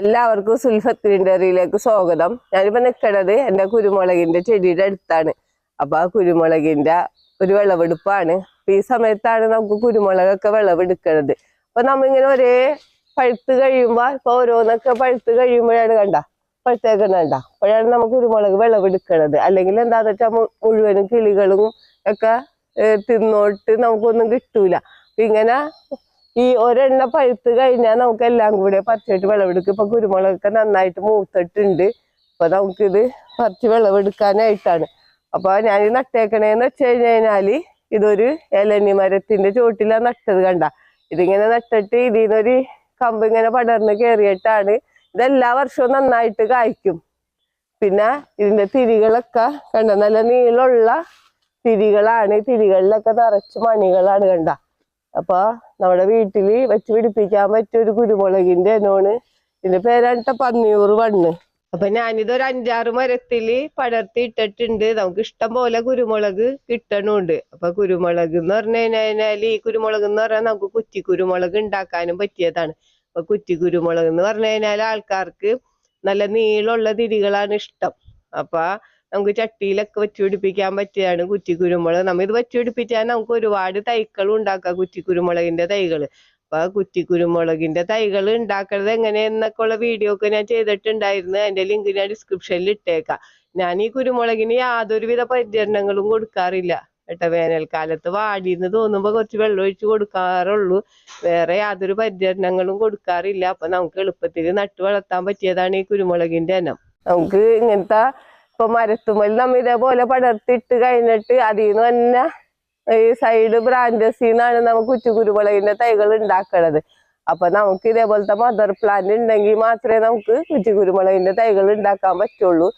എല്ലാവർക്കും സുൽഫത്ത് ഗ്രീൻഡറിയിലേക്ക് സ്വാഗതം. ഞാനിപ്പോൾ നിൽക്കണത് എന്റെ കുരുമുളകിന്റെ ചെടിയുടെ അടുത്താണ്. അപ്പോൾ ആ കുരുമുളകിന്റെ ഒരു വിളവെടുപ്പാണ്. അപ്പം ഈ സമയത്താണ് നമുക്ക് കുരുമുളകൊക്കെ വിളവെടുക്കണത്. അപ്പോൾ നമ്മ ഇങ്ങനെ ഒരേ പഴുത്ത് കഴിയുമ്പോൾ ഇപ്പോൾ ഓരോന്നൊക്കെ പഴുത്ത് കഴിയുമ്പോഴാണ് കണ്ട? പഴുത്തേക്കണ്ട അപ്പോഴാണ് നമുക്ക് കുരുമുളക് വിളവെടുക്കണത്. അല്ലെങ്കിൽ എന്താണെന്ന് വെച്ചാൽ മുഴുവനും കിളികളും ഒക്കെ തിന്നോട്ട് നമുക്കൊന്നും കിട്ടൂല. ഇങ്ങനെ ഈ ഒരെണ്ണ പഴുത്ത് കഴിഞ്ഞാൽ നമുക്ക് എല്ലാം കൂടെ പറിച്ചിട്ട് വിളവെടുക്കും ഇപ്പൊ കുരുമുളകൊക്കെ നന്നായിട്ട് മൂത്തിട്ടുണ്ട്. അപ്പൊ നമുക്കിത് പറിച്ച് വിളവെടുക്കാനായിട്ടാണ്. അപ്പൊ ഞാൻ നട്ടേക്കണേന്ന് വെച്ച് കഴിഞ്ഞ് കഴിഞ്ഞാൽ ഇതൊരു ഇലഞ്ഞി മരത്തിന്റെ ചുവട്ടിലാണ് നട്ടത് കണ്ട. ഇതിങ്ങനെ നട്ടിട്ട് ഇതിന്നൊരു കമ്പ് ഇങ്ങനെ പടർന്ന് കയറിയിട്ടാണ് ഇതെല്ലാ വർഷവും നന്നായിട്ട് കായ്ക്കും. പിന്നെ ഇതിന്റെ തിരികളൊക്കെ കണ്ട? നല്ല നീളമുള്ള തിരികളാണ്. തിരികളിലൊക്കെ നിറച്ച് മണികളാണ് കണ്ട. അപ്പൊ നമ്മുടെ വീട്ടിൽ വെച്ച് പിടിപ്പിക്കാൻ പറ്റിയ ഒരു കുരുമുളകിന്റെ ഇനമാണ് ഇതിന്റെ പേരാണ് പന്നിയൂർ വണ്ണ്. അപ്പൊ ഞാനിത് ഒരു അഞ്ചാറ് മരത്തിൽ പടർത്തി ഇട്ടിട്ടുണ്ട്. നമുക്ക് ഇഷ്ടം പോലെ കുരുമുളക് കിട്ടണുണ്ട്. അപ്പൊ കുരുമുളക് എന്ന് പറഞ്ഞു കഴിഞ്ഞാൽ ഈ കുരുമുളക് എന്ന് പറഞ്ഞാൽ നമുക്ക് കുറ്റി കുരുമുളക് ഉണ്ടാക്കാനും പറ്റിയതാണ്. അപ്പൊ കുറ്റി കുരുമുളക് എന്ന് പറഞ്ഞു കഴിഞ്ഞാൽ ആൾക്കാർക്ക് നല്ല നീളമുള്ള തിരികളാണ് ഇഷ്ടം. അപ്പൊ നമുക്ക് ചട്ടിയിലൊക്കെ വെച്ച് പിടിപ്പിക്കാൻ പറ്റിയതാണ് കുറ്റി കുരുമുളക് നമ്മ ഇത് വെച്ച് പിടിപ്പിച്ചാൽ നമുക്ക് ഒരുപാട് തൈകൾ ഉണ്ടാക്കാം കുറ്റി കുരുമുളകിന്റെ തൈകൾ അപ്പൊ കുറ്റി കുരുമുളകിന്റെ തൈകൾ ഉണ്ടാക്കുന്നത് എങ്ങനെയെന്നൊക്കെ ഉള്ള വീഡിയോ ഒക്കെ ഞാൻ ചെയ്തിട്ടുണ്ടായിരുന്നു. അതിന്റെ ലിങ്ക് ഞാൻ ഡിസ്ക്രിപ്ഷനിൽ ഇട്ടേക്കാം. ഞാൻ ഈ കുരുമുളകിന് യാതൊരുവിധ പരിചരണങ്ങളും കൊടുക്കാറില്ല. കേട്ടോ വേനൽക്കാലത്ത് വാടിന്ന് തോന്നുമ്പോ കുറച്ച് വെള്ളം ഒഴിച്ച് കൊടുക്കാറുള്ളൂ. വേറെ യാതൊരു പരിചരണങ്ങളും കൊടുക്കാറില്ല. അപ്പൊ നമുക്ക് എളുപ്പത്തിൽ നട്ടു വളർത്താൻ പറ്റിയതാണ് ഈ കുരുമുളകിന്റെ ഇനം. നമുക്ക് ഇങ്ങനത്തെ ഇപ്പൊ മരത്തുമ്മൽ നമ്മ ഇതേപോലെ പടർത്തിട്ട് കഴിഞ്ഞിട്ട് അതിൽ നിന്ന് തന്നെ ഈ സൈഡ് ബ്രാഞ്ചസിൽ നിന്നാണ് നമുക്ക് കുറ്റി കുരുമുളകിന്റെ തൈകൾ ഉണ്ടാക്കണത് അപ്പൊ നമുക്ക് ഇതേപോലത്തെ മദർ പ്ലാന്റ് ഉണ്ടെങ്കിൽ മാത്രമേ നമുക്ക് കുറ്റി കുരുമുളകിന്റെ തൈകൾ ഉണ്ടാക്കാൻ പറ്റുള്ളൂ.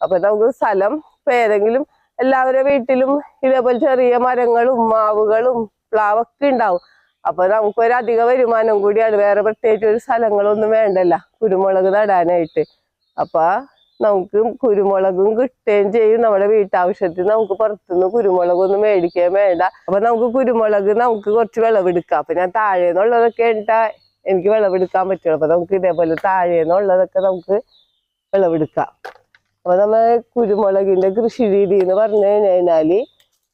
അപ്പൊ നമുക്ക് സ്ഥലം ഇപ്പൊ ഏതെങ്കിലും എല്ലാവരുടെ വീട്ടിലും ഇതേപോലെ ചെറിയ മരങ്ങളും മാവുകളും പ്ലാവൊക്കെ ഉണ്ടാവും അപ്പൊ നമുക്ക് ഒരു അധിക വരുമാനം കൂടിയാണ്. വേറെ പ്രത്യേകിച്ച് ഒരു സ്ഥലങ്ങളൊന്നും വേണ്ടല്ല കുരുമുളക് നടാനായിട്ട്. അപ്പൊ നമുക്ക് കുരുമുളകും കിട്ടുകയും ചെയ്യും നമ്മുടെ വീട്ടാവശ്യത്തിന്. നമുക്ക് പുറത്തുനിന്ന് കുരുമുളകൊന്നും മേടിക്കുകയും വേണ്ട. അപ്പൊ നമുക്ക് കുരുമുളക് നമുക്ക് കുറച്ച് വിളവെടുക്കാം. അപ്പൊ ഞാൻ താഴേന്നുള്ളതൊക്കെ ഇട്ടാ എനിക്ക് വിളവെടുക്കാൻ പറ്റുള്ളൂ. അപ്പൊ നമുക്ക് ഇതേപോലെ താഴേന്നുള്ളതൊക്കെ നമുക്ക് വിളവെടുക്കാം. അപ്പൊ നമ്മൾ കുരുമുളകിന്റെ കൃഷി രീതി എന്ന് പറഞ്ഞു കഴിഞ്ഞാൽ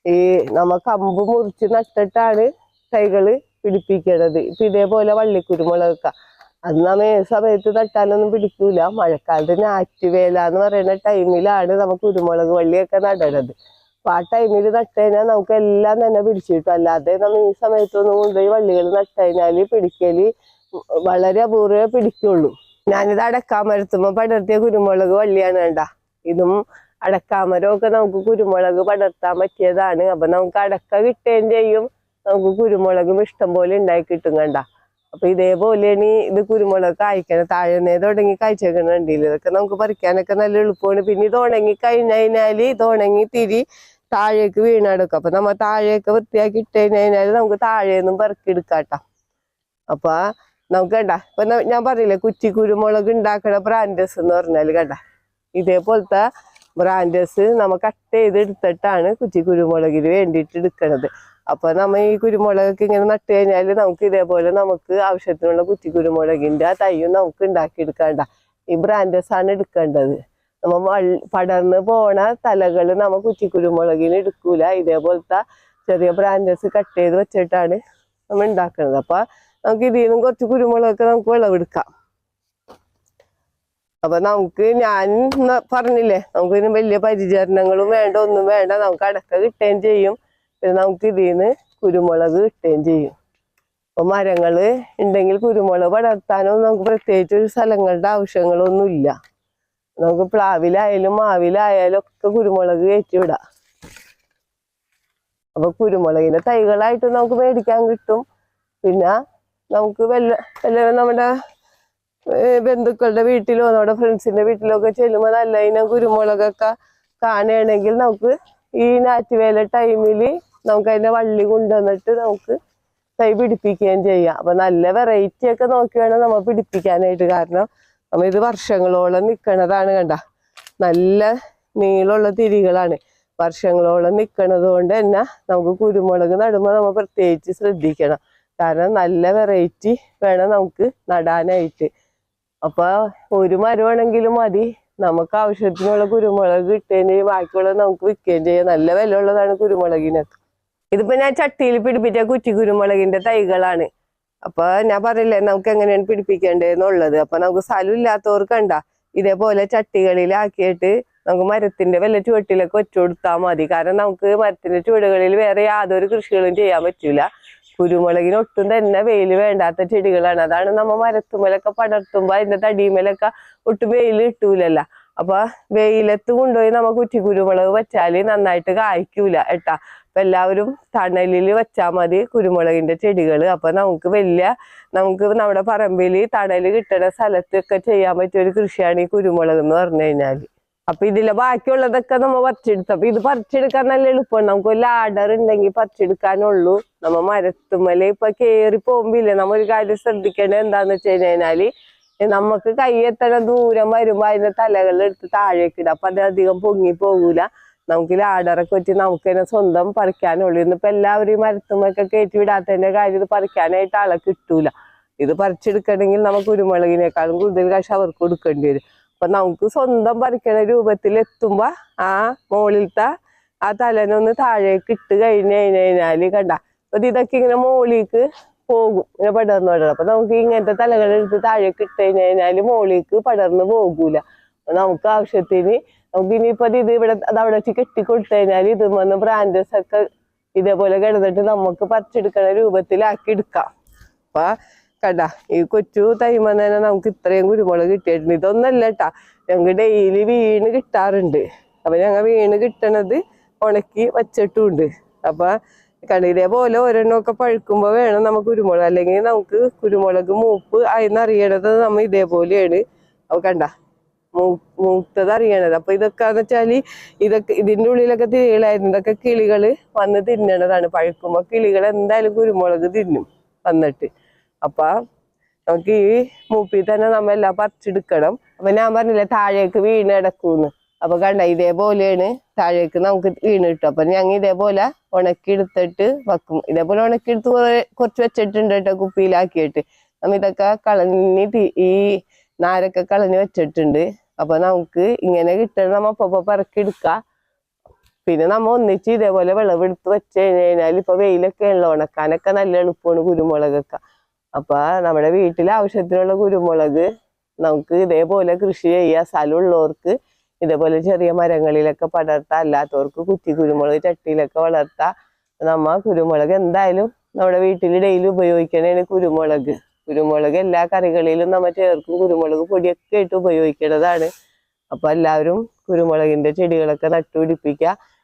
ഈ നമ്മ കമ്പ് മുറിച്ച് നട്ടിട്ടാണ് തൈകൾ പിടിപ്പിക്കണത്. ഇപ്പൊ ഇതേപോലെ വള്ളിക്കുരുമുളകൊക്കെ അത് നമ്മ സമയത്ത് നട്ടാലൊന്നും പിടിക്കൂല. മഴക്കാലത്ത് ഞാറ്റുവേല എന്ന് പറയുന്ന ടൈമിലാണ് നമുക്ക് കുരുമുളക് വള്ളിയൊക്കെ നടണത്. അപ്പൊ ആ ടൈമിൽ നട്ടുകഴിഞ്ഞാൽ നമുക്ക് എല്ലാം തന്നെ പിടിച്ചു കിട്ടും അല്ലാതെ നമ്മൾ ഈ സമയത്തൊന്നും കൊണ്ടുപോയി വള്ളികൾ നട്ടുകഴിഞ്ഞാൽ പിടിക്കൽ വളരെ അപൂർവമേ പിടിക്കുള്ളൂ. ഞാനിത് അടക്കാമരത്തുമ്പോ പടർത്തിയ കുരുമുളക് വള്ളിയാണ് വേണ്ട ഇതും അടക്കാമരമൊക്കെ നമുക്ക് കുരുമുളക് പടർത്താൻ പറ്റിയതാണ്. അപ്പൊ നമുക്ക് അടക്ക കിട്ടുകയും ചെയ്യും. നമുക്ക് കുരുമുളകും ഇഷ്ടം പോലെ ഉണ്ടായി കിട്ടും കണ്ട. അപ്പൊ ഇതേപോലെയാണ് ഇത് കുരുമുളക് കായ്ക്കണം താഴെന്നേ തുടങ്ങി കായ്ച്ചേക്കണ വണ്ടിയിൽ ഇതൊക്കെ നമുക്ക് പറിക്കാനൊക്കെ നല്ല എളുപ്പമാണ്. പിന്നെ ഇത് ഉണങ്ങി കഴിഞ്ഞ് കഴിഞ്ഞാൽ ഇത് ഉണങ്ങി തിരി താഴേക്ക് വീണെടുക്കും. അപ്പൊ നമ്മ താഴേക്ക് വൃത്തിയാക്കി ഇട്ട് കഴിഞ്ഞാൽ നമുക്ക് താഴേന്നും പെറുക്കിയെടുക്കാട്ടോ അപ്പൊ നമുക്ക് കണ്ട ഇപ്പൊ ഞാൻ പറഞ്ഞില്ലേ കുറ്റി കുരുമുളക് ഉണ്ടാക്കണ ബ്രാൻഡസ് എന്ന് പറഞ്ഞാൽ കണ്ട? ഇതേപോലത്തെ ബ്രാൻഡസ് നമ്മ കട്ട് ചെയ്ത് എടുത്തിട്ടാണ് കുറ്റി കുരുമുളകിന് വേണ്ടിയിട്ട് എടുക്കുന്നത് അപ്പൊ നമ്മ ഈ കുരുമുളകൊക്കെ ഇങ്ങനെ നട്ട് കഴിഞ്ഞാൽ നമുക്ക് ഇതേപോലെ നമുക്ക് ആവശ്യത്തിനുള്ള കുറ്റി കുരുമുളകിന്റെ ആ തൈയും നമുക്ക് ഉണ്ടാക്കിയെടുക്കണ്ട ഈ ബ്രാൻഡേഴ്സ് ആണ് എടുക്കേണ്ടത്. നമ്മൾ പടർന്ന് പോണ തലകൾ നമ്മ കുറ്റി കുരുമുളകിന് എടുക്കൂല. ഇതേപോലത്തെ ചെറിയ ബ്രാൻഡേഴ്സ് കട്ട് ചെയ്ത് വെച്ചിട്ടാണ് നമ്മൾ ഉണ്ടാക്കുന്നത് അപ്പൊ നമുക്ക് ഇതിൽ നിന്നും കുറച്ച് കുരുമുളകൊക്കെ നമുക്ക് വിളവെടുക്കാം. അപ്പൊ നമുക്ക് ഞാൻ പറഞ്ഞില്ലേ നമുക്ക് ഇതിന് വലിയ പരിചരണങ്ങളും വേണ്ട ഒന്നും വേണ്ട. നമുക്ക് അടക്ക കിട്ടുകയും ചെയ്യും. പിന്നെ നമുക്ക് ഇതിൽ നിന്ന് കുരുമുളക് കിട്ടുകയും ചെയ്യും. അപ്പൊ മരങ്ങൾ ഉണ്ടെങ്കിൽ കുരുമുളക് പടർത്താനോ നമുക്ക് പ്രത്യേകിച്ച് ഒരു സ്ഥലങ്ങളുടെ ആവശ്യങ്ങളൊന്നുമില്ല. നമുക്ക് പ്ലാവിലായാലും മാവിലായാലും ഒക്കെ കുരുമുളക് കയറ്റി വിടാം അപ്പൊ കുരുമുളകിന്റെ തൈകളായിട്ട് നമുക്ക് മേടിക്കാൻ കിട്ടും. പിന്നെ നമുക്ക് വല്ല വല്ല നമ്മുടെ ബന്ധുക്കളുടെ വീട്ടിലോ നമ്മുടെ ഫ്രണ്ട്സിന്റെ വീട്ടിലോ ഒക്കെ ചെല്ലുമ്പോൾ നല്ല ഇനം കുരുമുളകൊക്കെ കാണുകയാണെങ്കിൽ നമുക്ക് ഈ നാറ്റുവേല ടൈമിൽ നമുക്ക് അതിന്റെ വള്ളി കൊണ്ടുവന്നിട്ട് നമുക്ക് തൈ പിടിപ്പിക്കുകയും ചെയ്യാം. അപ്പൊ നല്ല വെറൈറ്റി ഒക്കെ നോക്കി വേണം നമ്മൾ പിടിപ്പിക്കാനായിട്ട്. കാരണം നമ്മൾ ഇത് വർഷങ്ങളോളം നിൽക്കണതാണ് കണ്ട. നല്ല നീളമുള്ള തിരികളാണ്. വർഷങ്ങളോളം നിൽക്കണത് കൊണ്ട് തന്നെ നമുക്ക് കുരുമുളക് നടുമ്പോൾ നമ്മൾ പ്രത്യേകിച്ച് ശ്രദ്ധിക്കണം. കാരണം നല്ല വെറൈറ്റി വേണം നമുക്ക് നടാനായിട്ട്. അപ്പൊ ഒരു മരമാണെങ്കിലും മതി. നമുക്ക് ആവശ്യത്തിനുള്ള കുരുമുളക് കിട്ടുകയും ബാക്കിയുള്ളത് നമുക്ക് വിൽക്കുകയും ചെയ്യാം. നല്ല വില ഉള്ളതാണ് കുരുമുളകിനൊക്കെ ഇതിപ്പോ ഞാൻ ചട്ടിയിൽ പിടിപ്പിച്ച കുറ്റി കുരുമുളകിന്റെ തൈകളാണ്. അപ്പൊ ഞാൻ പറയില്ലേ നമുക്ക് എങ്ങനെയാണ് പിടിപ്പിക്കേണ്ടതെന്നുള്ളത്. അപ്പൊ നമുക്ക് സ്ഥലം ഇല്ലാത്തവർക്ക് കണ്ട ഇതേപോലെ ചട്ടികളിലാക്കിയിട്ട് നമുക്ക് മരത്തിന്റെ വല്ല ചുവട്ടിലൊക്കെ വെച്ചു കൊടുത്താൽ മതി. കാരണം നമുക്ക് മരത്തിന്റെ ചുവടുകളിൽ വേറെ യാതൊരു കൃഷികളും ചെയ്യാൻ പറ്റൂല. കുരുമുളകിന് ഒട്ടും തന്നെ വെയിൽ വേണ്ടാത്ത ചെടികളാണ്. അതാണ് നമ്മ മരത്തുമ്മലൊക്കെ പടർത്തുമ്പോ അതിന്റെ തടിമേലൊക്കെ ഒട്ടും വെയിൽ കിട്ടൂലല്ല. അപ്പൊ വെയിലത്ത് കൊണ്ടുപോയി നമ്മ കുറ്റി കുരുമുളക് വെച്ചാൽ നന്നായിട്ട് കായ്ക്കൂല ഏട്ടാ അപ്പൊ എല്ലാവരും തണലിൽ വെച്ചാൽ മതി കുരുമുളകിന്റെ ചെടികൾ അപ്പൊ നമുക്ക് വലിയ നമുക്ക് നമ്മുടെ പറമ്പിൽ തണൽ കിട്ടുന്ന സ്ഥലത്തൊക്കെ ചെയ്യാൻ പറ്റിയ ഒരു കൃഷിയാണ് ഈ കുരുമുളക് എന്ന് പറഞ്ഞു കഴിഞ്ഞാൽ. അപ്പൊ ഇതിലെ ബാക്കിയുള്ളതൊക്കെ നമ്മ പറിച്ചെടുത്തു അപ്പൊ ഇത് പറിച്ചെടുക്കാൻ നല്ല എളുപ്പമാണ്. നമുക്ക് ഒരു ലാഡർ ഉണ്ടെങ്കിൽ പറിച്ചെടുക്കാനുള്ളൂ. നമ്മ മരത്തുമ്മൽ ഇപ്പൊ കേറി പോകുമ്പില്ലേ നമ്മ ഒരു കാര്യം ശ്രദ്ധിക്കേണ്ടത് എന്താന്ന് വെച്ച് കഴിഞ്ഞാൽ നമുക്ക് കൈ എത്തണ ദൂരം വരുമ്പോ അതിന്റെ തലകളെടുത്ത് താഴേക്ക് ഇടാം. അപ്പൊ അത് അധികം പൊങ്ങി പോകൂല. നമുക്ക് ലാഡറൊക്കെ വെച്ച് നമുക്ക് തന്നെ സ്വന്തം പറിക്കാനുള്ളൂ. ഇന്നിപ്പോ എല്ലാവരും മരത്തുമ്മൊക്കെ കയറ്റി വിടാത്തതിന്റെ കാര്യം ഇത് പറിക്കാനായിട്ട് ആളെ കിട്ടൂല. ഇത് പറിച്ചെടുക്കണമെങ്കിൽ നമുക്ക് കുരുമുളകിനേക്കാളും കൂടുതൽ കാശ് അവർക്ക് കൊടുക്കേണ്ടി വരും. അപ്പൊ നമുക്ക് സ്വന്തം പറിക്കണ രൂപത്തിൽ എത്തുമ്പോ ആ മുകളിലത്തെ ആ തലനൊന്ന് താഴേക്ക് ഇട്ട് കഴിഞ്ഞ് കഴിഞ്ഞ് കഴിഞ്ഞാൽ കണ്ട അപ്പൊ ഇതൊക്കെ ഇങ്ങനെ മുകളിലേക്ക് പോകും ഇങ്ങനെ പടർന്നു പടരും അപ്പൊ നമുക്ക് ഇങ്ങനത്തെ തലകൾ എടുത്ത് താഴേക്ക് ഇട്ട് കഴിഞ്ഞ് കഴിഞ്ഞാൽ മുകളിലേക്ക് പടർന്ന് പോകൂല. നമുക്ക് ആവശ്യത്തിന് നമുക്ക് ഇനിയിപ്പോൾ ഇത് ഇവിടെ അവിടെ വെച്ച് കെട്ടിക്കൊടുത്തു കഴിഞ്ഞാൽ ഇത് വന്ന് ബ്രാൻഡസ് ഒക്കെ ഇതേപോലെ കിടന്നിട്ട് നമുക്ക് പറിച്ചെടുക്കണ രൂപത്തിലാക്കി എടുക്കാം. അപ്പൊ കണ്ട. ഈ കൊച്ചു തൈമ തന്നെ നമുക്ക് ഇത്രയും കുരുമുളക് കിട്ടിയിട്ടുണ്ട്. ഇതൊന്നല്ല കേട്ടാ ഞങ്ങൾക്ക് ഡെയിലി വീണ് കിട്ടാറുണ്ട്. അപ്പൊ ഞങ്ങൾ വീണ് കിട്ടണത് ഉണക്കി വച്ചിട്ടുണ്ട് അപ്പൊ കണ്ട ഇതേപോലെ ഒരെണ്ണമൊക്കെ പഴുക്കുമ്പോ വേണം നമുക്ക് കുരുമുളക്. അല്ലെങ്കിൽ നമുക്ക് കുരുമുളക് മൂപ്പ് ആയിന്നറിയണത് നമ്മ ഇതേപോലെയാണ്. അപ്പൊ കണ്ട. മൂത്തത് അറിയണത്. അപ്പൊ ഇതൊക്കെന്ന് വെച്ചാൽ ഇതൊക്കെ ഇതിന്റെ ഉള്ളിലൊക്കെ തിരികളായിരുന്നു ഇതൊക്കെ കിളികൾ വന്ന് തിന്നണതാണ്. പഴുക്കുമ്പോ കിളികൾ എന്തായാലും കുരുമുളക് തിന്നും വന്നിട്ട്. അപ്പൊ നമുക്ക് ഈ മൂപ്പിൽ തന്നെ നമ്മ എല്ലാം പറിച്ചെടുക്കണം. അപ്പൊ ഞാൻ പറഞ്ഞില്ലേ താഴേക്ക് വീണ് കിടക്കൂന്ന്. അപ്പൊ കണ്ട ഇതേപോലെയാണ് താഴേക്ക് നമുക്ക് വീണ് കിട്ടും അപ്പൊ ഞങ്ങൾ ഇതേപോലെ ഉണക്കി എടുത്തിട്ട് വെക്കും. ഇതേപോലെ ഉണക്കി എടുത്ത് കുറച്ച് വെച്ചിട്ടുണ്ട് കേട്ടോ കുപ്പിയിലാക്കിയിട്ട്. നമ്മ ഇതൊക്കെ കളഞ്ഞ് ഈ നാരൊക്കെ കളഞ്ഞ് വെച്ചിട്ടുണ്ട്. അപ്പൊ നമുക്ക് ഇങ്ങനെ കിട്ടണ നമ്മ അപ്പൊ പറക്കി എടുക്കാം. പിന്നെ നമ്മ ഒന്നിച്ച് ഇതേപോലെ വിളവെടുത്ത് വെച്ച് കഴിഞ്ഞ് കഴിഞ്ഞാൽ ഇപ്പൊ വെയിലൊക്കെ ഉള്ള ഉണക്കാനൊക്കെ നല്ല എളുപ്പമാണ് കുരുമുളകൊക്കെ. അപ്പൊ നമ്മുടെ വീട്ടിലെ ആവശ്യത്തിനുള്ള കുരുമുളക് നമുക്ക് ഇതേപോലെ കൃഷി ചെയ്യാൻ സ്ഥലമുള്ളവർക്ക് ഇതേപോലെ ചെറിയ മരങ്ങളിലൊക്കെ പടർത്താം. അല്ലാത്തവർക്ക് കുറ്റി കുരുമുളക് ചട്ടിയിലൊക്കെ വളർത്താം. നമ്മ കുരുമുളക് എന്തായാലും നമ്മുടെ വീട്ടിൽ ഡെയിലി ഉപയോഗിക്കണേണ് കുരുമുളക്. കുരുമുളക് എല്ലാ കറികളിലും നമ്മൾ ചേർക്കും. കുരുമുളക് പൊടിയൊക്കെ ഇട്ട് ഉപയോഗിക്കേണ്ടതാണ് അപ്പൊ എല്ലാവരും കുരുമുളകിന്റെ ചെടികളൊക്കെ നട്ടുപിടിപ്പിക്കുക